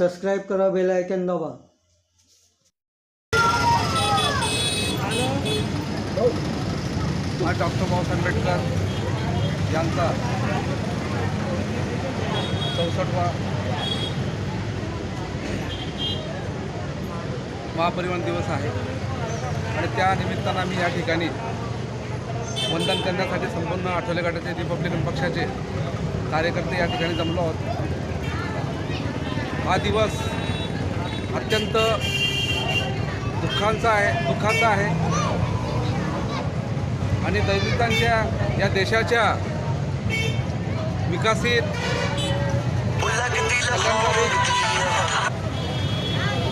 Subscribe करा bell icon दाबा. हा डॉक्टर बाबासाहेब आंबेडकर यांचा चौसष्टवा महापरिवहन दिवस आहे. आणि त्या निमित्तानं आम्ही या ठिकाणी वंदन करण्यासाठी संपूर्ण आठवले गटाचे रिपब्लिकन पक्षाचे कार्यकर्ते या ठिकाणी जमलो आहोत. हा दिवस अत्यंत दुःखांचा आहे दुःखाचा आहे. आणि दलितांच्या या देशाच्या विकसित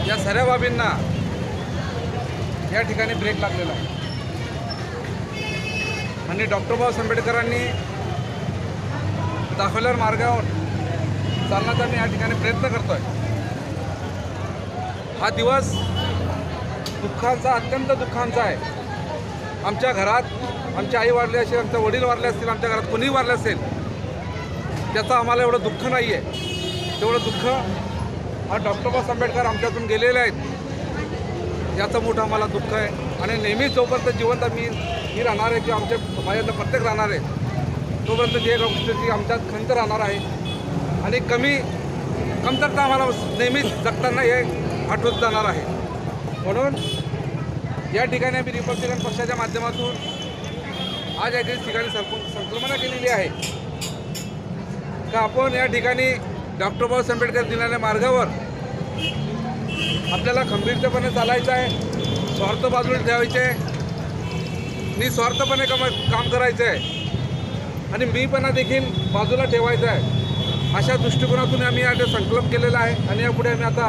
या सर्व बाबींना या ठिकाणी ब्रेक लागलेला आहे. आणि डॉक्टर बाबासाहेब आंबेडकरांनी दाखवल्यावर मार्गावर चालण्याचा मी या ठिकाणी प्रयत्न करतोय. हा दिवस दुःखांचा अत्यंत दुःखांचा आहे. आमच्या घरात आमच्या आई वारली असेल आमच्या वडील वारले असतील आमच्या घरात कोणीही वारले असेल त्याचं आम्हाला एवढं दुःख नाही आहे तेवढं दुःख हा डॉक्टर बाबासाहेब आंबेडकर आमच्यातून गेलेले आहेत. याचं मोठं आम्हाला दुःख आहे. आणि नेहमीच जोपर्यंत जिवंत मी मी राहणार आहे किंवा आमच्या माझ्यातलं प्रत्येक राहणार आहे तोपर्यंत जे गोष्टीची आमच्यात खंत राहणार आहे आणि कमी कमतरता आम्हाला नेहमीच जगताना हे आठवत जाणार आहे. म्हणून या ठिकाणी आम्ही रिपब्लिकन पक्षाच्या माध्यमातून आज या ठिकाणी संप संकल्पना केलेली आहे का आपण या ठिकाणी डॉक्टर बाबासाहेब आंबेडकर दिनाच्या मार्गावर आपल्याला खंबीरतेपणे चालायचं आहे स्वार्थ बाजूला ठेवायचे आहे निस्वार्थपणे कम काम करायचं आहे आणि मी पण देखील बाजूला ठेवायचं आहे. अशा दृष्टिकोनातून आम्ही आता संकल्प केलेला आहे आणि यापुढे आम्ही आता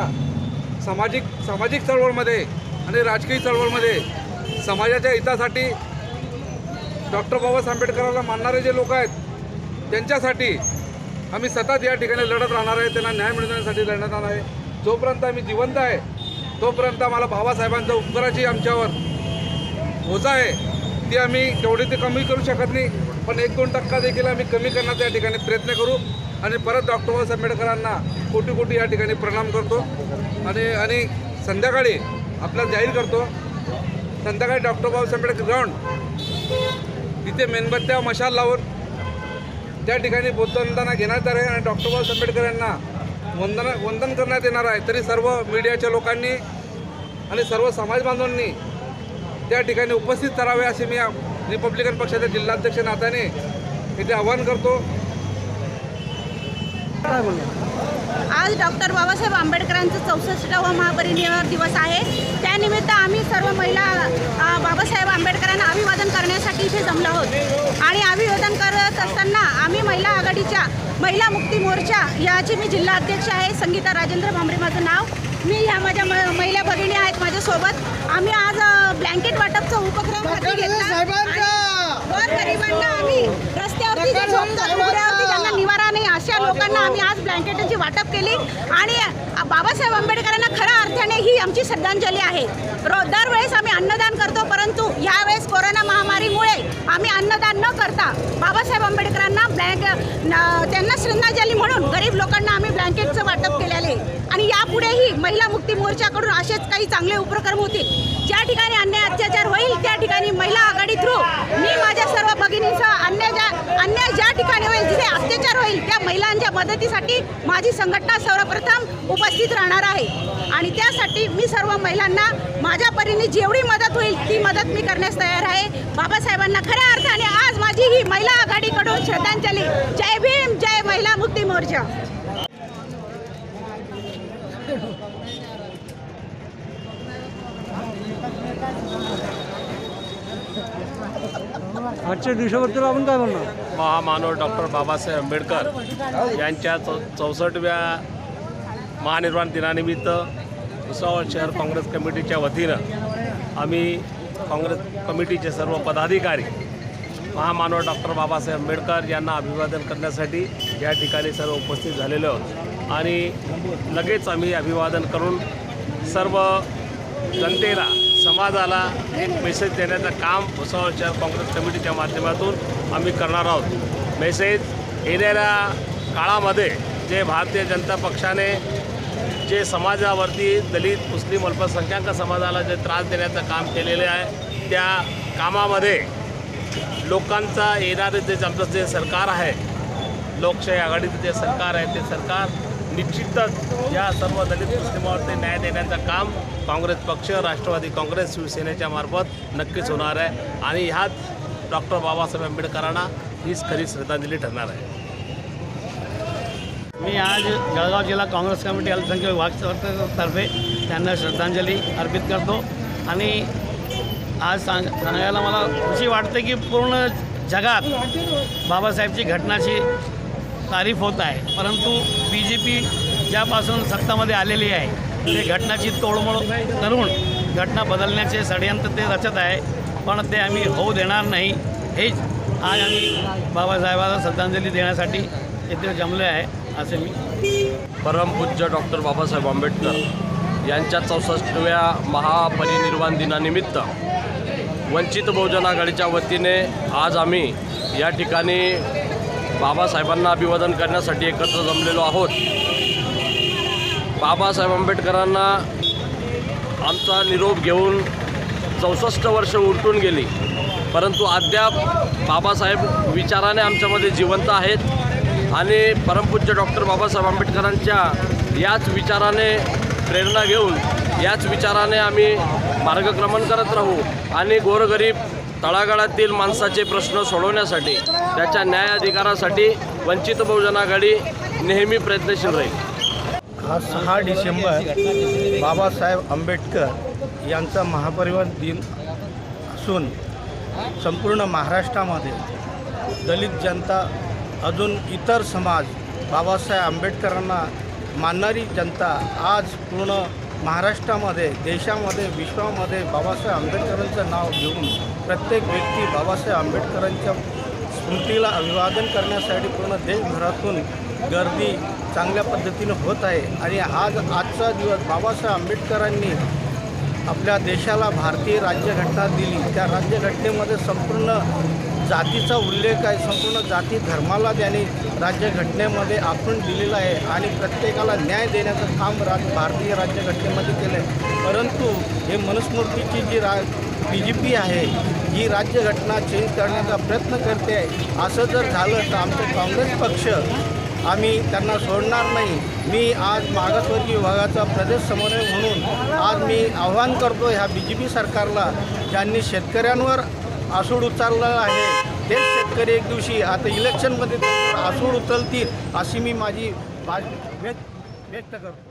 सामाजिक सामाजिक चळवळमध्ये आणि राजकीय चळवळमध्ये समाजाच्या हितासाठी डॉक्टर बाबासाहेब आंबेडकरांना मानणारे जे लोक आहेत त्यांच्यासाठी आम्ही सतत या ठिकाणी लढत राहणार आहे त्यांना न्याय मिळवण्यासाठी लढत राहणार आहे. जोपर्यंत आम्ही जिवंत आहे तोपर्यंत आम्हाला बाबासाहेबांच्या उपकाराची आमच्यावर होता आहे ती आम्ही तेवढी ते कमी करू शकत नाही पण एक दोन टक्का देखील आम्ही कमी करण्याचा या ठिकाणी प्रयत्न करू. आणि परत डॉक्टर बाबासाहेब आंबेडकरांना कोटी कोटी या ठिकाणी प्रणाम करतो. आणि आणि संध्याकाळी आपला जाहीर करतो. संध्याकाळी डॉक्टर बाबासाहेब आंबेडकर ग्राउंड. तिथे मेणबत्त्या मशाल लावून त्या ठिकाणी बुद्धवंदना घेण्यात येणार आहे आणि डॉक्टर बाबासाहेब आंबेडकर यांना वंदना वंदन करण्यात येणार आहे. तरी सर्व मीडियाच्या लोकांनी आणि सर्व समाज बांधवांनी त्या ठिकाणी उपस्थित करावे असे मी रिपब्लिकन पक्षाच्या जिल्हाध्यक्ष नात्याने इथे आवाहन करतो. काय बोलणार आज डॉक्टर बाबासाहेब आंबेडकरांचं चौसष्टावा महापरिनिर्वाण दिवस आहे. त्यानिमित्त आम्ही सर्व महिला बाबासाहेब आंबेडकरांना अभिवादन करण्यासाठी इथे जमलो आहोत. आणि अभिवादन करत असताना आम्ही महिला आघाडीच्या महिला मुक्ती मोर्चा याची मी जिल्हा अध्यक्ष आहे संगीता राजेंद्र भांबरे माझं नाव. मी ह्या माझ्या म- महिला भगिनी आहेत माझ्यासोबत. आम्ही आज ब्लँकेट वाटपचा उपक्रम हाती घेतला. आणि गोरगरिबांना आम्ही रस्त्यावरती जे झोपतात उघड्यावरती ज्यांना निवारा नाही अशा लोकांना आम्ही आज ब्लँकेटची वाटप केली आणि बाबासाहेब आंबेडकरांना खऱ्या अर्थाने ही आमची श्रद्धांजली आहे. रो दरवेळेस आम्ही अन्नदान करतो परंतु यावेळेस कोरोना महामारीमुळे आम्ही अन्नदान न करता बाबासाहेब आंबेडकरांना ब्लँक त्यांना श्रद्धांजली म्हणून गरीब लोकांना आम्ही ब्लँकेटचं वाटप केलेले आहे. आणि यापुढेही महिला मुक्ती मोर्चाकडून असेच काही चांगले उपक्रम होतील. ज्या ठिकाणी अन्याय अत्याचार होईल त्या ठिकाणी महिला आघाडी थ्रू मी माझ्या सर्व भगिनींसह अन्याय ज्या ठिकाणी होईल जिथे अत्याचार होईल त्या महिलांच्या मदतीसाठी माझी संघटना सर्वप्रथम उपस्थित राहणार आहे. आणि त्यासाठी मी सर्व महिलांना माझ्या परीने जेवढी मदत होईल ती मदत मी करण्यास तयार आहे. बाबासाहेबांना खऱ्या अर्थाने आज माझी ही महिला आघाडीकडून श्रद्धांजली. जय भीम जय महिला मुक्ती मोर्चा. आजच्या दिवसाबद्दल आपण काय बोलणार महामानव डॉक्टर बाबासाहेब आंबेडकर यांच्या चौ चौसष्टव्या महानिर्वाण दिनानिमित्त भुसावळ शहर काँग्रेस कमिटीच्या वतीनं आम्ही काँग्रेस कमिटीचे सर्व पदाधिकारी महामानव डॉक्टर बाबासाहेब आंबेडकर यांना अभिवादन करण्यासाठी या ठिकाणी सर्व उपस्थित झालेलो आहोत. आणि लगेच आम्ही अभिवादन करून सर्व जनतेला समाजाला एक मेसेज देण्याचं काम भुसावळ शहर काँग्रेस कमिटीच्या माध्यमातून आम्ही करणार आहोत. मेसेज येणाऱ्या काळामध्ये जे भारतीय जनता पक्षाने जे समाजावरती दलित मुस्लिम अल्पसंख्याक समाजाला जे त्रास देण्याचं काम केलेले आहे त्या कामामध्ये लोकांचा येणारे जे आमचं जे सरकार आहे लोकशाही आघाडीचं जे सरकार आहे ते सरकार निश्चितच या सर्व दलित मुस्लिमावरती न्याय देण्याचं काम काँग्रेस पक्ष राष्ट्रवादी काँग्रेस शिवसेनेच्या मार्फत नक्कीच होणार आहे. आणि ह्याच डॉक्टर बाबासाहेब आंबेडकरांना हीच खरी श्रद्धांजली ठरणार आहे. मी आज जळगाव जिल्हा काँग्रेस कमिटी अल्पसंख्याक विभाग तर्फे त्यांना श्रद्धांजली अर्पित करतो. आणि आज सांग सांगायला मला खुशी वाटते की पूर्ण जगात बाबासाहेबची घटनाची तारीफ होत आहे. परंतु बी जे पी ज्यापासून सत्तामध्ये आलेली आहे ते घटनाची तोडमोड करून घटना बदलण्याचे षडयंत्र ते रचत आहे. पण ते आम्ही होऊ देणार नाही. हेच आज आम्ही बाबासाहेबाला श्रद्धांजली देण्यासाठी येथे जमले आहे असे मी परमपूज्य डॉक्टर बाबासाहेब आंबेडकर यांच्या चौसष्टव्या महापरिनिर्वाण दिनानिमित्त वंचित बहुजन आघाडीच्या वतीने आज आम्ही या ठिकाणी बाबासाहेबांना अभिवादन करण्यासाठी एकत्र जमलेलो आहोत. बाबासाहेब आंबेडकरांना आमचा निरोप घेऊन चौसष्ट वर्ष उलटून गेली. परंतु अद्याप बाबासाहेब विचाराने आमच्यामध्ये जिवंत आहेत आणि परमपूज्य डॉक्टर बाबासाहेब आंबेडकरांच्या याच विचाराने प्रेरणा घेऊन याच विचाराने आम्ही मार्गक्रमण करत राहू आणि गोरगरीब तळागाळातील माणसाचे प्रश्न सोडवण्यासाठी त्याच्या न्याय अधिकारासाठी वंचित बहुजन आघाडी नेहमी प्रयत्नशील राहील. हा सहा डिसेंबर बाबासाहेब आंबेडकर यांचा महापरिवार दिन असून संपूर्ण महाराष्ट्रामध्ये दलित जनता अजून इतर समाज बाबासाहेब आंबेडकरांना मानणारी जनता आज पूर्ण महाराष्ट्रामध्ये देशामध्ये विश्वामध्ये बाबासाहेब आंबेडकरांचं नाव घेऊन प्रत्येक व्यक्ती बाबासाहेब आंबेडकरांच्या स्मृतीला अभिवादन करण्यासाठी पूर्ण देशभरातून गर्दी चांगल्या पद्धतीनं होत आहे. आणि आज आजचा दिवस बाबासाहेब आंबेडकरांनी आपल्या देशाला भारतीय राज्यघटना दिली. त्या राज्यघटनेमध्ये संपूर्ण जातीचा उल्लेख आहे. संपूर्ण जाती धर्माला त्यांनी राज्यघटनेमध्ये आखून दिलेला आहे आणि प्रत्येकाला न्याय देण्याचं काम राज भारतीय राज्यघटनेमध्ये केलं आहे परंतु हे मनुस्मृतीची जी रा बी जे पी आहे ही राज्यघटना चेंज करण्याचा प्रयत्न करते आहे. असं जर झालं तर आमचं काँग्रेस पक्ष आम्ही त्यांना सोडणार नाही. मी आज मागासवर्गीय विभागाचा प्रदेश समन्वय म्हणून आज मी आव्हान करतो ह्या बी जे पी सरकारला ज्यांनी शेतकऱ्यांवर आसूड उचललं आहे. तेच शेतकरी एक दिवशी आता इलेक्शनमध्ये आसूड उचलतील अशी मी माझी व्यक्त व्यक्त करतो.